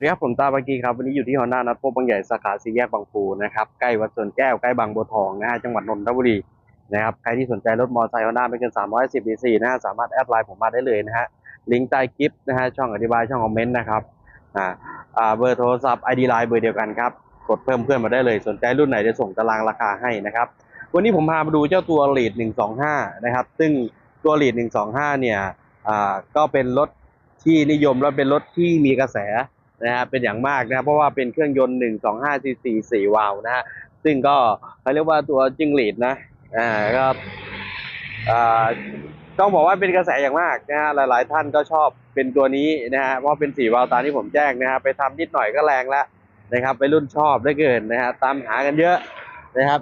สวัสดีครับผมตาบากีครับวันนี้อยู่ที่ฮอนด้านัดพบบางใหญ่สาขาสี่แยกบางปูนะครับใกล้วัดสวนแก้วใกล้บางบัวทองนะฮะจังหวัดนนทบุรีนะครับใครที่สนใจรถมอเตอร์ไซค์ฮอนด้าไม่เกิน310 cc นะฮะสามารถแอดไลน์ผมมาได้เลยนะฮะลิงก์ใต้คลิปนะฮะช่องอธิบายช่องคอมเมนต์นะครับอ่าเบอร์โทรศัพท์ ID ไลน์เบอร์เดียวกันครับกดเพิ่มเพื่อนมาได้เลยสนใจรุ่นไหนจะส่งตารางราคาให้นะครับวันนี้ผมพามาดูเจ้าตัว Lead 125นะครับซึ่งตัว Lead 125เนี่ยอ่าก็เป็นรถที่นิยมและเป็นรถที่มีกระแส นะฮะเป็นอย่างมากนะครับเพราะว่าเป็นเครื่องยนต์ 125 cc 4วาล์วนะฮะซึ่งก็เขาเรียกว่าตัวจิงหลีดนะอ่าก็อ่าต้องบอกว่าเป็นกระแสอย่างมากนะฮะหลาย ๆ ท่านก็ชอบเป็นตัวนี้นะฮะเพราะเป็น4วาล์วตามที่ผมแจ้งนะฮะไปทำนิดหน่อยก็แรงแล้วนะครับไปรุ่นชอบได้เกินนะฮะตามหากันเยอะนะครับ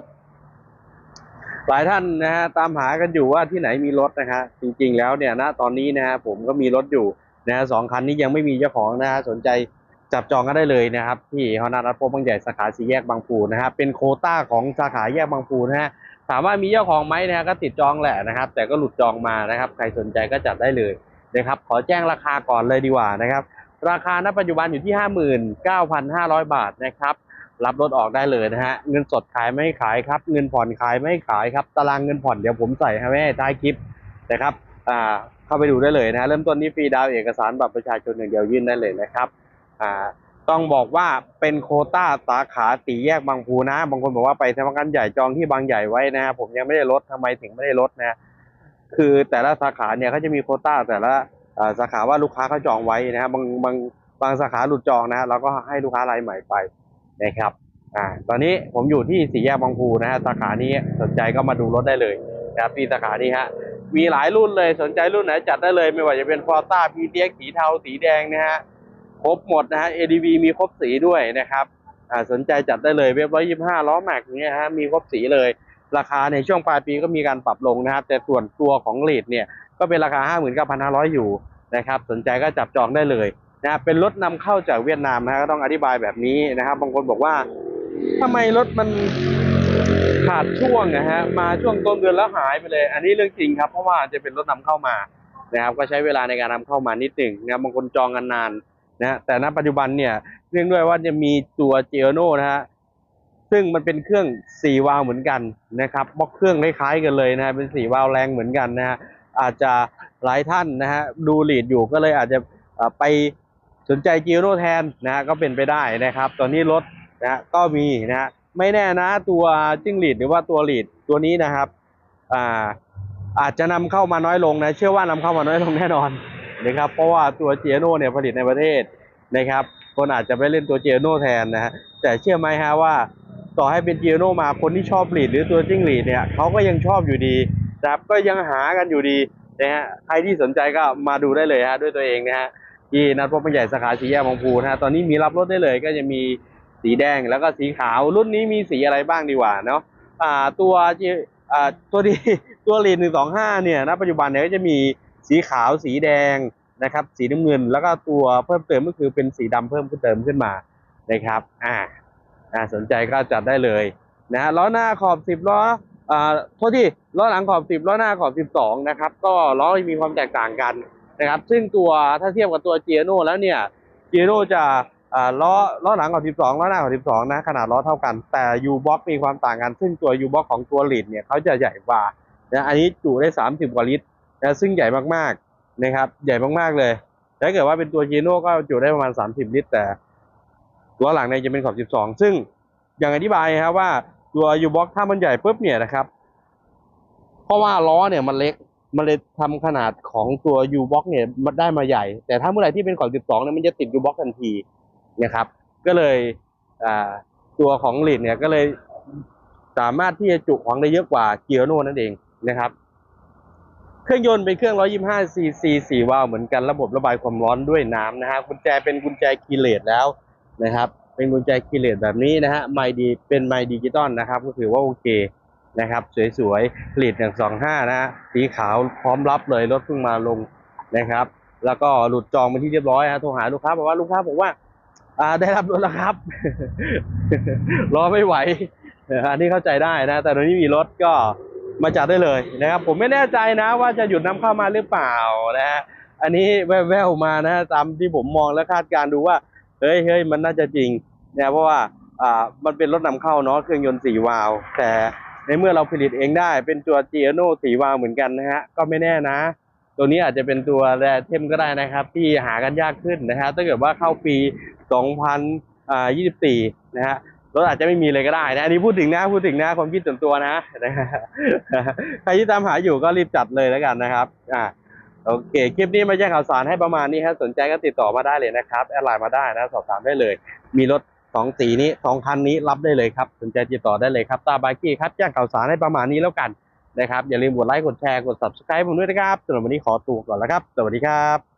หลายท่านนะฮะตามหากันอยู่ว่าที่ไหนมีรถนะฮะจริง ๆ แล้วเนี่ยณตอนนี้นะฮะผมก็มีรถอยู่นะฮะสองคันนี้ยังไม่มีเจ้าของนะฮะสนใจ จับจองกันได้เลยนะครับที่ฮอนด้ารัฐพบบางใหญ่สาขาสีแยกบางปูนะครับเป็นโคต้าของสาขาแยกบางปูนะฮะถามว่ามีเจ้าของไหมนะฮะก็ติดจองแหละนะครับ แต่ก็หลุดจองมานะครับใครสนใจก็จัดได้เลยนะครับขอแจ้งราคาก่อนเลยดีกว่านะครับ ราคาณปัจจุบันอยู่ที่ 59,500 บาทนะครับรับรถออกได้เลยนะฮะเงินสดขายไม่ขายครับเงินผ่อนขายไม่ขายครับตารางเงินผ่อนเดี๋ยวผมใส่ให้ไว้ให้ใต้คลิปนะครับอ่าเข้าไปดูได้เลยนะฮะเริ่มต้นที่ฟรีดาวเอกสารบัตรประชาชนอย่างเดียวยื่นได้เลยนะครับ อ่าต้องบอกว่าเป็นโคต้าสาขาตีแยกบางพูนะ บางคนบอกว่าไปสำนักงานใหญ่จองที่บางใหญ่ไว้นะผมยังไม่ได้ลดทำไมถึงไม่ได้ลดนะคือแต่ละสาขาเนี่ยเขาจะมีโคต้าแต่ละสาขาว่าลูกค้าเขาจองไว้นะฮะบางบางบางสาขาหลุดจองนะเราก็ให้ลูกค้ารายใหม่ไปนะครับอ่าตอนนี้ผมอยู่ที่สี่แยกบางพูนะฮะสาขานี้สนใจก็มาดูรถได้เลยนะครับที่สาขานี้ฮะมีหลายรุ่นเลยสนใจรุ่นไหนจัดได้เลย ไม่ว่าจะเป็นฟอร์ต้าพีเสีเทาสีแดงนะฮะ ครบหมดนะฮะ ADV มีครบสีด้วยนะครับอ่าสนใจจัดได้เลยเว็บร้อยยี่ห้าล้อแม็กเนี้ยฮะมีครบสีเลย ราคาในช่วงปลายปีก็มีการปรับลงนะครับ แต่ส่วนตัวของเลดเนี่ยก็เป็นราคาห้าหมื่นเก้าพันห้าร้อยอยู่นะครับสนใจก็จับจองได้เลยนะเป็นรถนำเข้าจากเวียดนามนะฮะก็ต้องอธิบายแบบนี้นะครับ บางคนบอกว่าทำไมรถมันขาดช่วงนะฮะมาช่วงต้นเดือนแล้วหายไปเลย อันนี้เรื่องจริงครับเพราะว่าจะเป็นรถนำเข้ามานะครับก็ใช้เวลาในการนำเข้ามานิดหนึ่งนะครับบางคนจองกันนาน นะแต่ณปัจจุบันเนี่ยเนื่องด้วยว่าจะมีตัวเจโนนะฮะซึ่งมันเป็นเครื่องสี่วาล์วเหมือนกันนะครับบล็อกเครื่องคล้ายๆกันเลยนะฮะเป็นสี่วาล์วแรงเหมือนกันนะฮะอาจจะหลายท่านนะฮะดูลีดอยู่ก็เลยอาจจะไปสนใจเจโนแทนนะฮะก็เป็นไปได้นะครับ ตอนนี้รถนะฮะก็มีนะฮะไม่แน่นะตัวจิ้งหรีดหรือว่าตัวลีดตัวนี้นะครับอ่าอาจจะนำเข้ามาน้อยลงนะ เชื่อว่านำเข้ามาน้อยลงแน่นอน นะครับ เพราะว่าตัวเจโน่เนี่ยผลิตในประเทศนะครับ คนอาจจะไปเล่นตัวเจโน่แทนนะฮะแต่เชื่อไหมฮะว่า ต่อให้เป็นเจโน่มาคนที่ชอบหลีดหรือตัวจิ้งหรีดเนี่ยเขาก็ยังชอบอยู่ดีนะครับก็ยังหากันอยู่ดีนะฮะใครที่สนใจก็มาดูได้เลยฮะด้วยตัวเองนะฮะที่นัดพบใหญ่สาขาสีแยกบางพูนะฮะตอนนี้มีรับรถได้เลยก็จะมีสีแดงแล้วก็สีขาวรุ่นนี้มีสีอะไรบ้างดีกว่าเนาะอ่าตัวเจอ่าตัวดีตัวลีดหนึ่งสองห้าเนี่ยณปัจจุบันเนี่ยก็จะมี สีขาวสีแดงนะครับ สีน้ำเงิน แล้วก็ตัวเพิ่มเติมก็คือเป็นสีดำเพิ่มขึ้นเติมขึ้นมานะครับอ่าอ่าสนใจก็จัดได้เลยนะล้อหน้าขอบสิบล้ออ่าโทษที่ล้อหลังขอบสิบล้อหน้าขอบสิบสองนะครับก็ล้อมีความแตกต่างกันนะครับ ซึ่งตัวถ้าเทียบกับตัวเจียโนแล้วเนี่ยเจียโนจะอ่าล้อล้อหลังขอบสิบสองล้อหน้าขอบสิบสองนะ ขนาดล้อเท่ากัน แต่ยูบ็อกมีความต่างกัน ซึ่งตัวยูบ็อกของตัวลีดเนี่ยเขาจะใหญ่กว่านะอันนี้จุได้สามสิบกว่าลิตร นะซึ่งใหญ่มากๆนะครับ ใหญ่มากๆเลยถ้าเกิดว่าเป็นตัวจีโน่ก็จุได้ประมาณ 30 ลิตร แต่ล้อหลังเนี่ยจะเป็นขอบ 12 ซึ่งอย่างอธิบายครับว่าตัวยูบ็อกถ้ามันใหญ่ปุ๊บเนี่ยนะครับ เพราะว่าล้อเนี่ยมันเล็กมันเลยทำขนาดของตัวยูบ็อกเนี่ยมันได้มาใหญ่ แต่ถ้าเมื่อไหร่ที่เป็นขอบ 12เนี่ยมันจะติดยูบ็อกทันทีนะครับ ก็เลยตัวของลีดเนี่ยก็เลยสามารถที่จะจุของได้เยอะกว่าเกียร์โน่นั่นเองนะครับ เครื่องยนต์เป็นเครื่อง 125 ซีซี 4 วาล์วเหมือนกันระบบระบายความร้อนด้วยน้ำนะฮะกุญแจเป็นกุญแจคีย์เลสแล้วนะครับ เป็นกุญแจคีย์เลสแบบนี้นะฮะไมดีเป็นไมดิจิตอลนะครับ ก็ถือว่าโอเคนะครับ สวยๆผลิตอย่าง 25 นะฮะสีขาวพร้อมรับเลยรถเพิ่งมาลงนะครับ แล้วก็หลุดจองเป็นที่เรียบร้อยฮะโทรหาลูกค้าบอกว่าลูกค้าบอกว่าอ่าได้รับรถแล้วครับ รอไม่ไหวอันนี้เข้าใจได้นะ แต่ตอนนี้มีรถก็ มาจัดได้เลยนะครับผมไม่แน่ใจนะว่าจะหยุดนำเข้ามาหรือเปล่านะฮะอันนี้แว่วๆมานะตามที่ผมมองและคาดการดูว่าเฮ้ยเฮ้ยมันน่าจะจริงนะเพราะว่าอ่ามันเป็นรถนำเข้าเนาะเครื่องยนต์สี่วาล์วแต่ในเมื่อเราผลิตเองได้เป็นตัว g ีโน่สีวาวเหมือนกันนะฮะก็ไม่แน่นะ ตัวนี้อาจจะเป็นตัวแรเทมก็ได้นะครับ ที่หากันยากขึ้นนะฮะถ้าเกิดว่าเข้าปี 2024 นะฮะ รถอาจจะไม่มีเลยก็ได้นะอันนี้พูดถึงนะพูดถึงนะความคิดส่วนตัวนะใครที่ตามหาอยู่ก็รีบจัดเลยแล้วกันนะครับ อ่าโอเค คลิปนี้มาแจ้งข่าวสารให้ประมาณนี้ครับสนใจก็ติดต่อมาได้เลยนะครับ แอดไลน์มาได้นะ สอบถามได้เลย มีรถสองสีนี้สองคันนี้รับได้เลยครับ สนใจติดต่อได้เลยครับตาบากี้ครับ แจ้งข่าวสารให้ประมาณนี้แล้วกันนะครับ อย่าลืมกดไลค์ กดแชร์ กด subscribe ผมด้วยนะครับสำหรับวันนี้ขอตัวก่อนแล้วครับ สวัสดีครับ